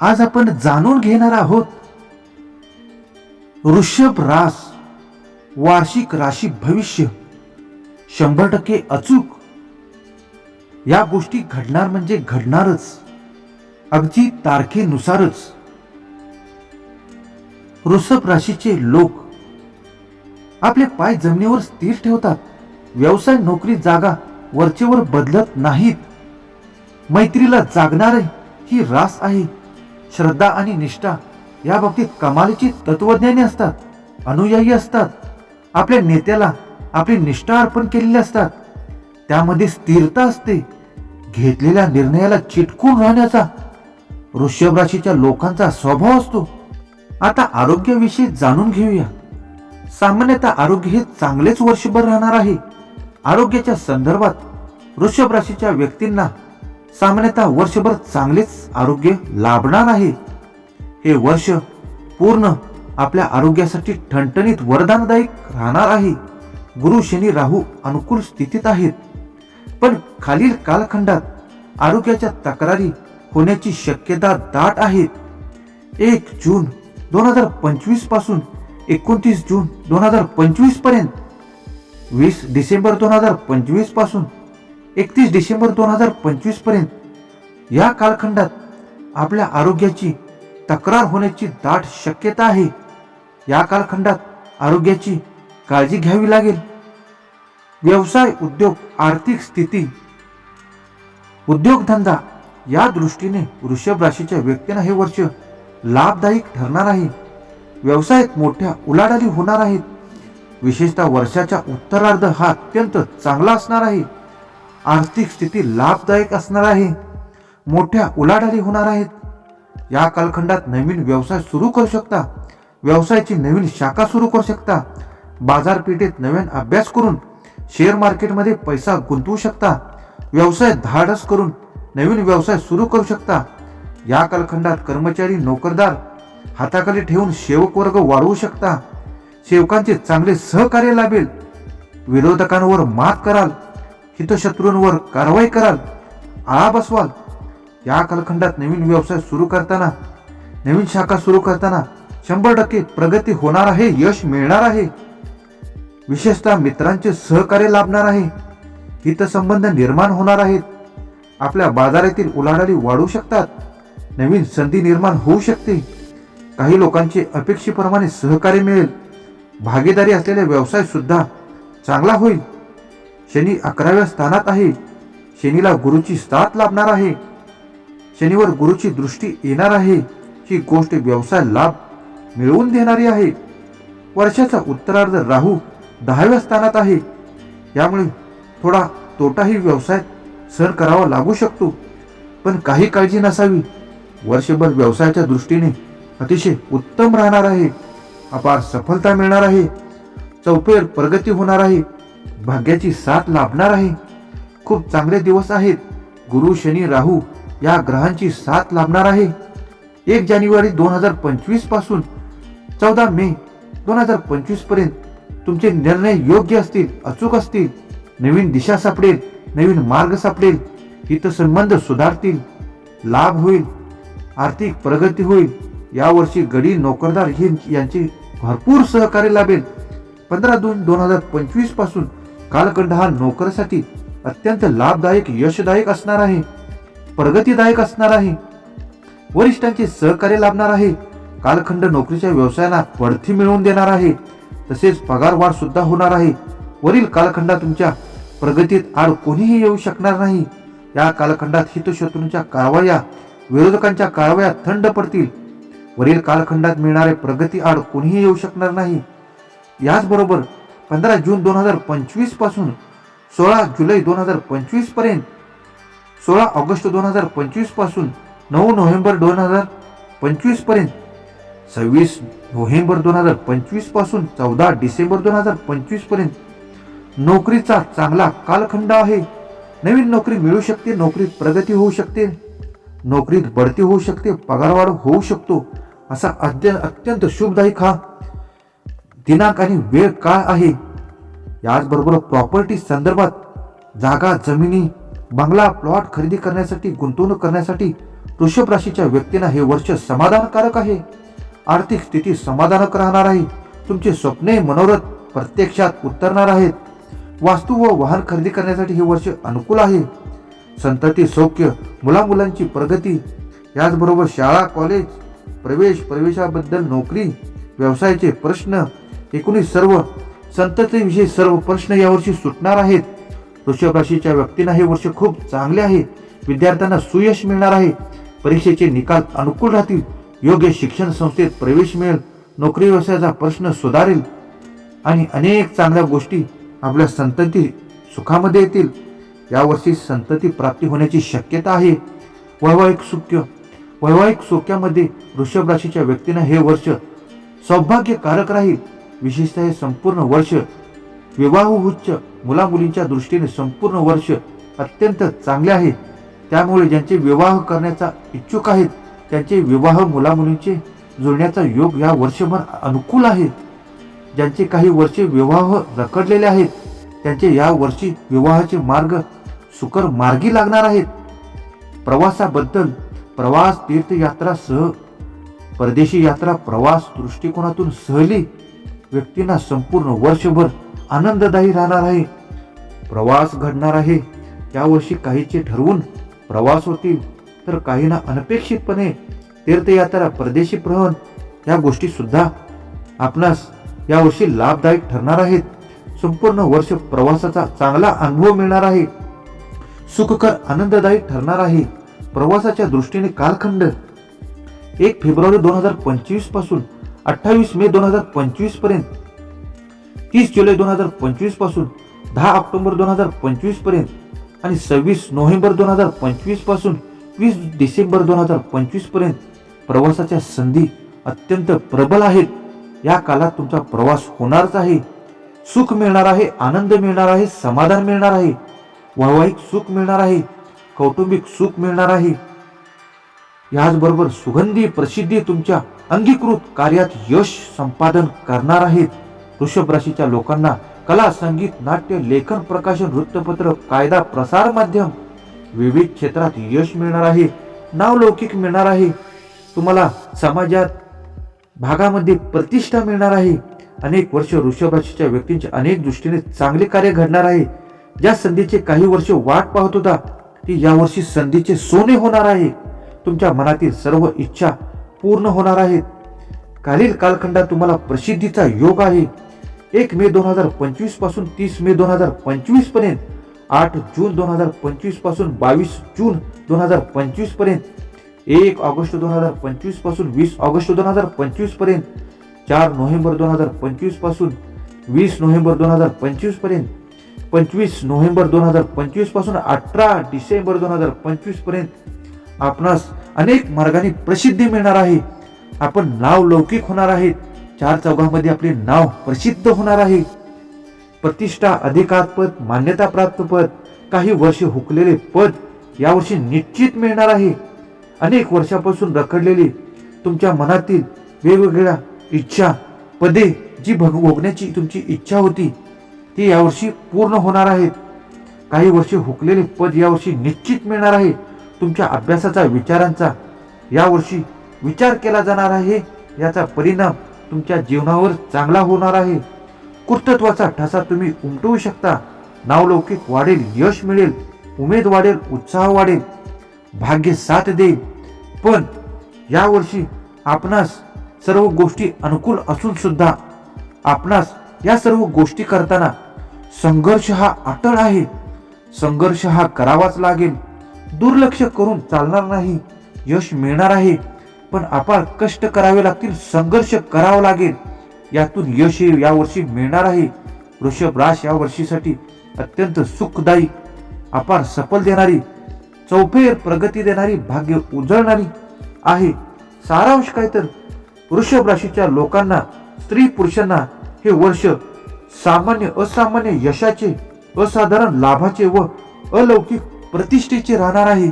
आज आपण जाणून घेणार आहोत ऋषभ रास वार्षिक राशी भविष्य शंभर टक्के अचूक. या गोष्टी घडणार म्हणजे घडणारच अगदी तारखेनुसारच. वृषभ राशीचे लोक आपले पाय जमिनीवर स्थिर ठेवतात व्यवसाय नोकरी जागा वरचेवर बदलत नाहीत. मैत्रीला जागणारे ही रास आहे. श्रद्धा आणि निष्ठा या बाबतीत कमालीची तत्वज्ञानी असतात अनुयायी असतात. आपल्या नेत्याला आपली निष्ठा अर्पण केलेली असतात. त्यामध्ये स्थिरता असते. घेतलेल्या निर्णयाला चिटकून राहण्याचा वृषभ राशीच्या लोकांचा स्वभाव असतो. आता आरोग्याविषयी जाणून घेऊया. सामान्यतः आरोग्य हे चांगलेच वर्षभर राहणार आहे. आरोग्याच्या संदर्भात वृषभ राशीच्या व्यक्तींना सामान्यतः वर्षभर चांगलेच आरोग्य लाभणार आहे. हे वर्ष पूर्ण आपल्या आरोग्यासाठी ठणठणीत वरदानदायक राहणार आहे. गुरु शनी राहू अनुकूल स्थितीत आहेत. पण खालील कालखंडात आरोग्याच्या तक्रारी होण्याची शक्यता दाट आहे. एक जून दोन हजार पंचवीसपासून एकोणतीस जून दोन हजार पंचवीसपर्यंत वीस डिसेंबर दोन हजार पंचवीसपासून एकतीस डिसेंबर दोन हजार पंचवीसपर्यंत या कालखंडात आपल्या आरोग्याची तक्रार होण्याची दाट शक्यता आहे. या कालखंडात आरोग्याची काळजी घ्यावी लागेल. व्यवसाय उद्योग आर्थिक स्थिती उद्योगधंदा या दृष्टीने वृषभ राशीच्या व्यक्तींना हे वर्ष लाभदायक ठरणार आहे. व्यवसायात मोठ्या उलाढाली होणार आहेत. विशेषतः वर्षाच्या उत्तरार्ध हा अत्यंत चांगला असणार आहे. आर्थिक स्थिती लाभदायक असणार आहे. मोठ्या उलाढाली होणार आहेत. या कालखंडात नवीन व्यवसाय सुरू करू शकता. व्यवसायाची नवीन शाखा सुरू करू शकता. बाजारपेठेत नवीन अभ्यास करून शेअर मार्केटमध्ये पैसा गुंतवू शकता. व्यवसाय धाडस करून नवीन व्यवसाय सुरू करू शकता. या कालखंडात कर्मचारी नोकरदार हाताखाली ठेवून सेवक वर्ग वाढवू शकता. सेवकांचे चांगले सहकार्य लाभेल. विरोधकांवर मात कराल. हितशत्रूंवर कारवाई कराल. आळा बसवाल. या कालखंडात नवीन व्यवसाय सुरू करताना नवीन शाखा सुरू करताना शंभर टक्के प्रगती होणार आहे यश मिळणार आहे. विशेषतः मित्रांचे सहकार्य लाभणार आहे. हितसंबंध निर्माण होणार आहेत. आपल्या बाजारातील उलाढाली वाढू शकतात. नवीन संधी निर्माण होऊ शकते. काही लोकांचे अपेक्षेप्रमाणे सहकार्य मिळेल. भागीदारी असलेला व्यवसाय सुद्धा चांगला होईल. शनी अकराव्या स्थानात आहे. शनीला गुरुची साथ लाभणार आहे. शनीवर गुरुची दृष्टी येणार आहे. ही गोष्ट व्यवसाय लाभ मिळवून देणारी आहे. वर्षाचा उत्तरार्ध राहू दहाव्या स्थानात आहे. यामुळे थोडा तोटाही व्यवसायात सहन करावा लागू शकतो. पण काही काळजी नसावी. वर्षभर व्यवसायाच्या दृष्टीने अतिशय उत्तम राहणार आहे. अपार सफलता मिळणार आहे. चौफेर प्रगती होणार आहे. भाग्याची साथ लाभणार आहे. खूप चांगले दिवस आहेत. गुरु शनी राहू या ग्रहांची साथ लाभणार आहे. एक जानेवारी दोन हजार पंचवीसपासून चौदा मे दोन हजार पंचवीसपर्यंत तुमचे निर्णय योग्य असतील अचूक असतील नवीन दिशा सापडेल नवीन मार्ग सापडेल हितसंबंध सुधारतील लाभ होईल आर्थिक प्रगती होईल. यावर्षी गडी नोकरदार यांची भरपूर सहकार्य लाभेल. पंधरा दोन दोन हजार पंचवीसपासून कालखंड हा नोकरीसाठी अत्यंत लाभदायक यशदायक असणार आहे प्रगतीदायक असणार आहे. वरिष्ठांचे सहकार्य लाभणार आहे. कालखंड नोकरीच्या व्यवसायाला बढती मिळवून देणार आहे. तसेच पगार वाढ सुद्धा होणार आहे. वरील कालखंडात तुमच्या प्रगतीत आड कोणीही येऊ शकणार नाही. या कालखंडात हितशत्रूंच्या कारवाया विरोधकांच्या कारवाया थंड पडतील. वरील कालखंडात मिळणारे प्रगती आड कोणीही येऊ शकणार नाही. याचबरोबर पंधरा जून दोन हजार पंचवीसपासून सोळा जुलै दोन हजार पंचवीसपर्यंत सोळा ऑगस्ट दोन हजार पंचवीसपासून नऊ नोव्हेंबर दोन हजार पंचवीसपर्यंत सव्वीस नोव्हेंबर दोन हजार पंचवीसपासून चौदा डिसेंबर दोन हजार पंचवीसपर्यंत नोकरीचा चांगला कालखंड आहे. नवीन नोकरी मिळू शकते नोकरीत प्रगती होऊ शकते नोकरीत बढती होऊ शकते पगारवाढ होऊ शकतो असा अद्य अत्यंत शुभदायक हा दिनांक आणि वेळ काय आहे? याचबरोबर प्रॉपर्टी संदर्भात जागा जमिनी बंगला प्लॉट खरेदी करण्यासाठी गुंतवणूक करण्यासाठी वृषभ राशीच्या व्यक्तींना हे वर्ष समाधानकारक आहे. आर्थिक स्थिती समाधानक राहणार आहे. तुमचे स्वप्ने मनोरथ प्रत्यक्षात उतरणार आहेत. वास्तू व वाहन खरेदी करण्यासाठी हे वर्ष अनुकूल आहे. संतती सौख्य मुलामुलांची प्रगती याचबरोबर शाळा कॉलेज प्रवेश प्रवेशाबद्दल नोकरी व्यवसायाचे प्रश्न एकूणच सर्व संततेविषयी सर्व प्रश्न यावर्षी सुटणार आहेत. वृषभ राशीच्या व्यक्तींना हे वर्ष खूप चांगले आहे. विद्यार्थ्यांना सुयश मिळणार आहे. परीक्षेचे निकाल अनुकूल राहतील. योग्य शिक्षण संस्थेत प्रवेश मिळेल. नोकरी व्यवसायाचा प्रश्न सुधारेल. आणि अनेक चांगल्या गोष्टी आपल्या संतती सुखामध्ये येतील. यावर्षी संतती प्राप्ती होण्याची शक्यता आहे. वैवाहिक सुख्य वैवाहिक सोक्यामध्ये वृषभ राशीच्या व्यक्तींना हे वर्ष सौभाग्यकारक राहील. विशेषतः हे संपूर्ण वर्ष विवाह मुलामुलींच्या दृष्टीने संपूर्ण वर्ष अत्यंत चांगले आहे. त्यामुळे ज्यांचे विवाह करण्याचा इच्छुक आहेत त्यांचे विवाह मुलामुलींचे जुळण्याचा योग या वर्षभर अनुकूल आहे. ज्यांचे काही वर्षे विवाह रखडलेले आहेत त्यांचे या वर्षी विवाहाचे मार्ग सुकर मार्गी लागणार आहेत. प्रवासाबद्दल प्रवास तीर्थयात्रा सह परदेशी यात्रा प्रवास दृष्टिकोनातून सहली व्यक्तींना संपूर्ण वर्षभर आनंददायी राहणार आहे. प्रवास घडणार आहे. त्यावर्षी काहीचे ठरवून प्रवास होतील. तर काहींना अनपेक्षितपणे तीर्थयात्रा परदेशी प्रहण या गोष्टी सुद्धा आपणास यावर्षी लाभदायक ठरणार आहेत. संपूर्ण वर्ष प्रवासाचा चांगला अनुभव मिळणार आहे. सुखकर आनंददायी ठरणार आहे. प्रवासाच्या दृष्टीने कालखंड एक फेब्रुवारी दोन हजार पंचवीसपासून अठ्ठावीस मे दोन हजार पंचवीसपर्यंत. तीस जुलै दोन हजार पंचवीसपासून दहा ऑक्टोबर दोन हजार पंचवीसपर्यंत आणि सव्वीस नोव्हेंबर दोन हजार पंचवीसपासून वीस डिसेंबर दोन हजार पंचवीसपर्यंत प्रवासाच्या संधी अत्यंत प्रबल आहेत. या काळात तुमचा प्रवास होणारच आहे. सुख मिळणार आहे आनंद मिळणार आहे समाधान मिळणार आहे. वैवाहिक सुख मिळणार आहे कौटुंबिक सुख मिळणार आहे. याचबरोबर सुगंधी प्रसिद्धी तुमच्या अंगीकृत कार्यात यश संपादन करणार आहेत. वृषभ राशीच्या लोकांना कला संगीत नाट्य लेखन प्रकाशन वृत्तपत्र कायदा प्रसार माध्यम विविध क्षेत्रात यश मिळणार आहे. नावलौकिक मिळणार आहे. तुम्हाला समाजात भागामध्ये प्रतिष्ठा मिळणार आहे. अनेक वर्ष वृषभ राशीच्या व्यक्तींच्या अनेक दृष्टीने चांगले कार्य घडणार आहे. ज्या संधीचे काही वर्ष वाट पाहत होता ती यावर्षी संधीचे सोने होणार आहे. तुमच्या मनातील सर्व इच्छा पूर्ण होणार आहेत कालील कालखंडात तुम्हाला प्रसिद्धीचा योग आहे एक मे दोन हजार पंचवीसपासून तीस मे दोन हजार पंचवीसपर्यंत आठ जून दोन हजार पंचवीसपासून बावीस जून दोन हजार पंचवीसपर्यंत एक ऑगस्ट दोन हजार पंचवीसपासून वीस ऑगस्ट दोन हजार पंचवीसपर्यंत चार नोव्हेंबर दोन हजार पंचवीसपासून वीस नोव्हेंबर दोन हजार पंचवीसपर्यंत पंचवीस नोव्हेंबर दोन हजार पंचवीसपासून अठरा डिसेंबर दोन हजार पंचवीसपर्यंत आपणास अनेक मार्गाने प्रसिद्धी मिळणार आहे. आपण नाव लौकिक होणार आहेत चार चौघांमध्ये आपले नाव प्रसिद्ध होणार आहे. प्रतिष्ठा अधिकार पद मान्यता प्राप्त पद काही वर्ष हुकलेले पद यावर्षी निश्चित मिळणार आहे. अनेक वर्षापासून रखडलेली तुमच्या मनातील वेगवेगळ्या इच्छा पदे जी भग भोगण्याची तुमची इच्छा होती ती यावर्षी पूर्ण होणार आहेत. काही वर्षे हुकलेले पद यावर्षी निश्चित मिळणार आहे. तुमच्या अभ्यासाचा विचारांचा यावर्षी विचार केला जाणार आहे याचा परिणाम तुमच्या जीवनावर चांगला होणार आहे. कर्तृत्वाचा ठसा तुम्ही उमटवू शकता. नावलौकिक वाढेल यश मिळेल उमेद वाढेल उत्साह वाढेल भाग्य साथ देईल. पण यावर्षी आपणास सर्व गोष्टी अनुकूल असून सुद्धा आपणास या सर्व गोष्टी करताना संघर्ष हा अटळ आहे. संघर्ष हा करावाच लागेल. दुर्लक्ष करून चालणार नाही. यश मिळणार आहे पण आपण कष्ट करावे लागतील संघर्ष करावा लागेल. यातून यश हे यावर्षी मिळणार आहे. वृषभ राश या वर्षीसाठी अत्यंत सुखदायी अपार सफल देणारी चौफेर प्रगती देणारी भाग्य उजळणारी आहे. सारांश काय तर? वृषभ राशीच्या लोकांना स्त्री पुरुषांना हे वर्ष सामान्य असामान्य यशाचे असाधारण लाभाचे व अलौकिक प्रतिष्ठेचे राहणार आहे